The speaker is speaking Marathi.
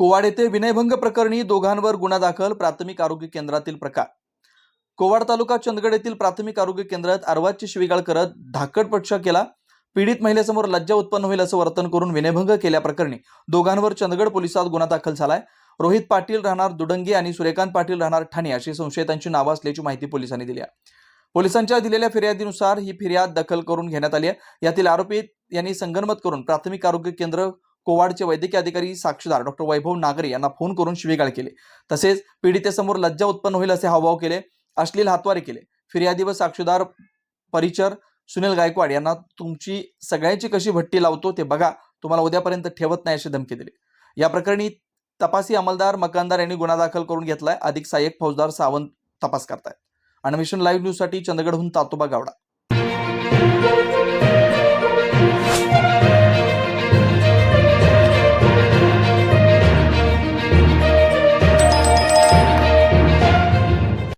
कोवाड येथे विनयभंग प्रकरणी दोघांवर गुन्हा दाखल प्राथमिक आरोग्य केंद्रातील प्रकार. कोवाड तालुका चंदगड येथील प्राथमिक आरोग्य केंद्रात अर्वाची शिवीगाळ करत धाकटपट्टा केला. पीडित महिलेसमोर लज्जा उत्पन्न होईल असं वर्तन करून विनयभंग केल्याप्रकरणी दोघांवर चंदगड पोलिसात गुन्हा दाखल झालाय. रोहित पाटील राहणार दुडंगे आणि सूर्यकांत पाटील राहणार ठाणे अशी संशयितांची नावं असल्याची माहिती पोलिसांनी दिली आहे. पोलिसांच्या दिलेल्या फिर्यादीनुसार ही फिर्याद दखल करून घेण्यात आली आहे. यातील आरोपी यांनी संगनमत करून प्राथमिक आरोग्य केंद्र कोवाडचे वैद्यकीय अधिकारी साक्षीदार डॉक्टर वैभव नागरे यांना फोन करून शिवीगाळ केले. तसेच पीडितेसमोर लज्जा उत्पन्न होईल असे हावभाव केले अश्लील हातवारे केले. फिर्यादी व साक्षीदार परिचर सुनील गायकवाड यांना तुमची सगळ्यांची कशी भट्टी लावतो ते बघा तुम्हाला उद्यापर्यंत ठेवत नाही अशी धमकी दिली. या प्रकरणी तपासी अंमलदार मकानदार यांनी गुन्हा दाखल करून घेतलाय. अधिक सहाय्यक फौजदार सावंत तपास करतायत. मिशन लाईव्ह न्यूजसाठी चंदगडहून तातोबा गावडा.